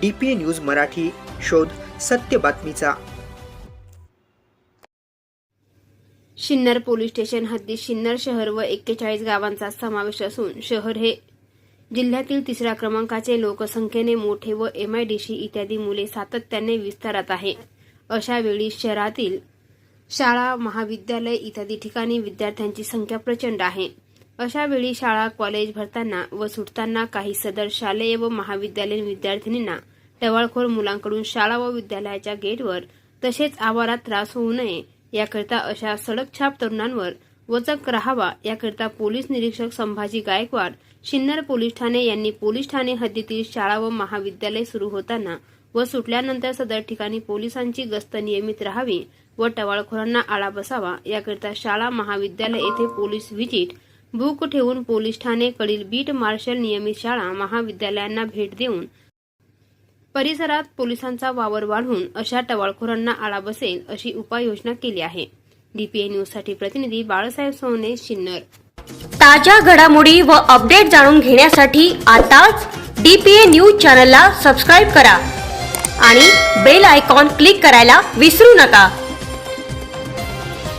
DPA news Marathi शोध सत्य बातमीचा. शिन्नर पोलीस स्टेशन हद्दीत शिन्नर शहर व एक्केचाळीस गावांचा समावेश असून शहर हे जिल्ह्यातील तिसऱ्या क्रमांकाचे लोकसंख्येने मोठे व एमआयडीसी इत्यादी मुले सातत्याने विस्तारत आहे. अशा वेळी शहरातील शाळा महाविद्यालय इत्यादी ठिकाणी विद्यार्थ्यांची संख्या प्रचंड आहे. अशा वेळी शाळा कॉलेज भरताना व सुटताना काही सदर शालेय व महाविद्यालयीन विद्यार्थिनींना टवाळखोर मुलांकडून शाळा व विद्यालयाच्या गेटवर तसेच आवारात त्रास होऊ नये याकरिता अशा सडकछाप तरुणांवर वचक राहावा याकरिता पोलीस निरीक्षक संभाजी गायकवाड शिन्नर पोलीस ठाणे यांनी पोलीस ठाणे हद्दीतील शाळा व महाविद्यालय सुरू होताना व सुटल्यानंतर सदर ठिकाणी पोलिसांची गस्त नियमित राहावी व टवाळखोरांना आळा बसावा याकरिता शाळा महाविद्यालय येथे पोलीस व्हिजिट भूक ठेवून पोलीस ठाणेकडील बीट मार्शल नियमित शाळा महाविद्यालयांना भेट देऊन परिसरात पोलिसांचा वावर वाढवून अशा टवाळखोरांना आळा बसेल अशी उपाययोजना केली आहे. डीपीए न्यूजसाठी प्रतिनिधी बाळासाहेब सोने शिन्नर. ताज्या घडामोडी व अपडेट जाणून घेण्यासाठी आताच डीपीए न्यूज चॅनलला सबस्क्राईब करा आणि बेल आयकॉन क्लिक करायला विसरू नका.